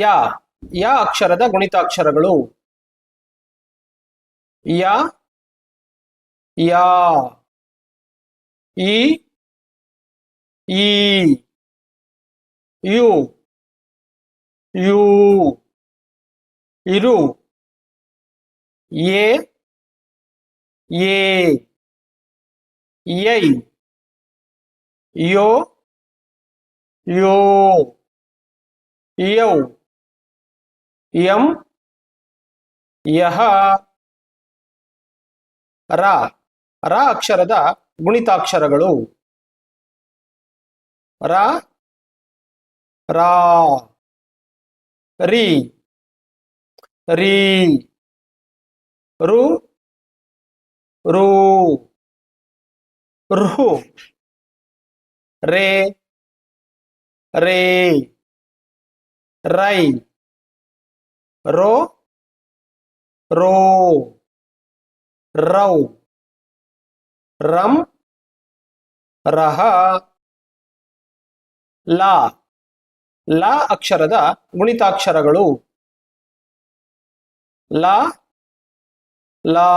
ಯಾ ಯಾ ಅಕ್ಷರದ ಗುಣಿತಾಕ್ಷರಗಳು? ಯ, ಯಾ, ಈ ಈ, ಯು ಯು, ಇರು, ಎ ಎ ಯೈ ಯೋ ಯೋ, ಯೌ. ಯಂ ಯಹ ರ. ರ ಅಕ್ಷರದ ಗುಣಿತಾಕ್ಷರಗಳು. ರ. ರಾ. ರಿ. ರಿ. ರು. ರು. ರು. ರೇ. ರೇ. ರೈ. ರೋ ರೋ, ರೌ, ರಂ, ರಹ, ಲಾ ಲಾ ಅಕ್ಷರದ ಗುಣಿತಾಕ್ಷರಗಳು. ಲಾ ಲಾ,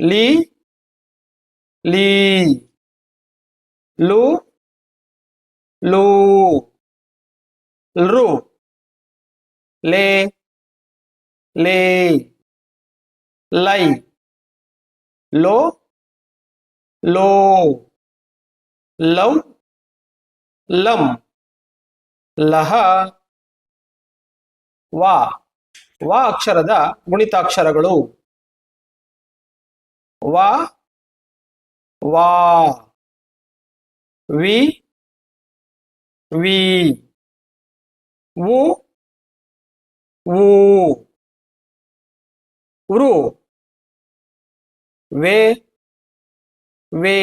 ಲಿ, ಲೀ, ಲು, ಲೂ ಲೃ ಲೇ ಲೇ ಲೈ ಲೋ ಲೋ ಲೌ ಲಂ ಲಹ ವಾ ವಾ ಅಕ್ಷರದ ಗುಣಿತಾಕ್ಷರಗಳು. ವಾ ವಾ, ವಿ ವಿ, ವು ವು ಉರು ವೇ ವೇ,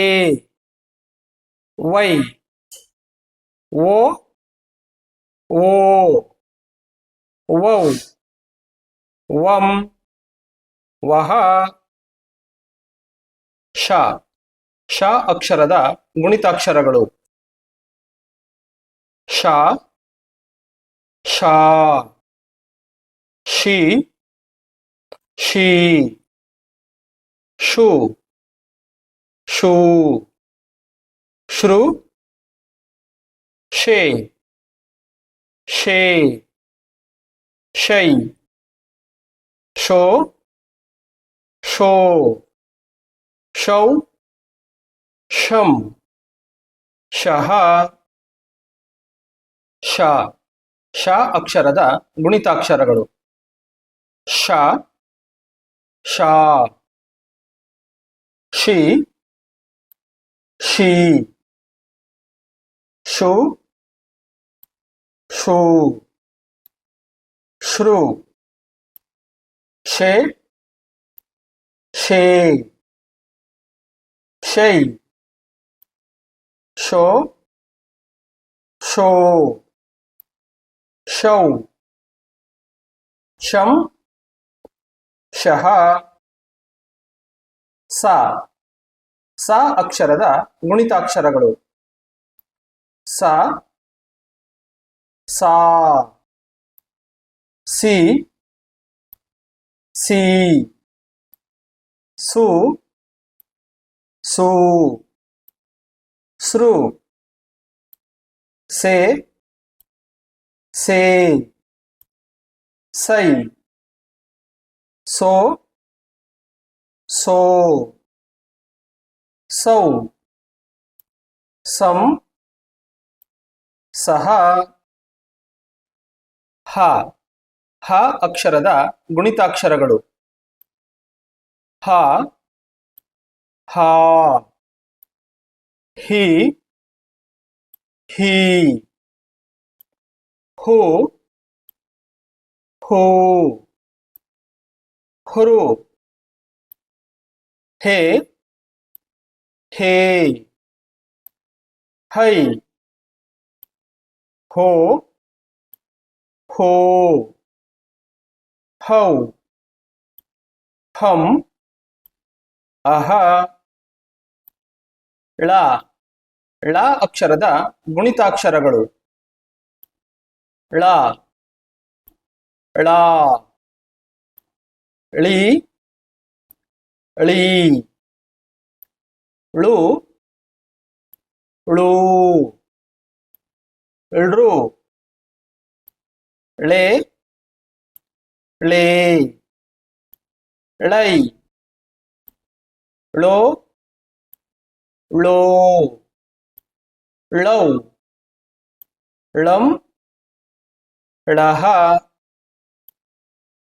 ವೈ. ಓ ಓ, ವೌ. ವಂ, ವಹ ಶ ಶ ಅಕ್ಷರದ ಗುಣಿತಾಕ್ಷರಗಳು. ಶ ಶಾ ಶಿ ಶಿ, ಶು, ಶೂ ಶ್ರು ಶೇ ಶೇ, ಶೈ, ಶೋ ಶೋ, ಶೌ, ಶಂ, ಶಹ, ಶಾ ಶಾ ಅಕ್ಷರದ ಗುಣಿತಾಕ್ಷರಗಳು. ಶ ಶಾ ಶಿ ಶಿ ಶು ಶೂ ಶ್ರು ಶೇ ಶೇ ಶೈ ಶೋ ಶೋ ಶೌ ಶಂ ಶಹ ಸ. ಸ ಅಕ್ಷರದ ಗುಣಿತಾಕ್ಷರಗಳು. ಸ. ಸಾ. ಸಿ. ಸಿ. ಸು. ಸು. ಸೃ. ಸೇ. ಸೇ. ಸೈ. ಸೋ so ಸೌ ಸಂ ಸಹ, ಹ ಹ ಅಕ್ಷರದ ಗುಣಿತಾಕ್ಷರಗಳು. ಹ, ಹಾ, ಹಿ ಹಿ, ಹೋ ಹೋ ಹುರು ಹೇ. ಹೇ. ಹೈ. ಹೋ. ಹೋ. ಹೌ. ಹಂ. ಅಹ. ಳ. ಳ ಅಕ್ಷರದ ಗುಣಿತಾಕ್ಷರಗಳು. ಳ. ಳ. ಳಿ ಳಿ ಳು ಳು ಳು ಳೆ ಳೆ ಳೈ ಳೋ ಳೋ ಳೌ ಳಂ ಳಹ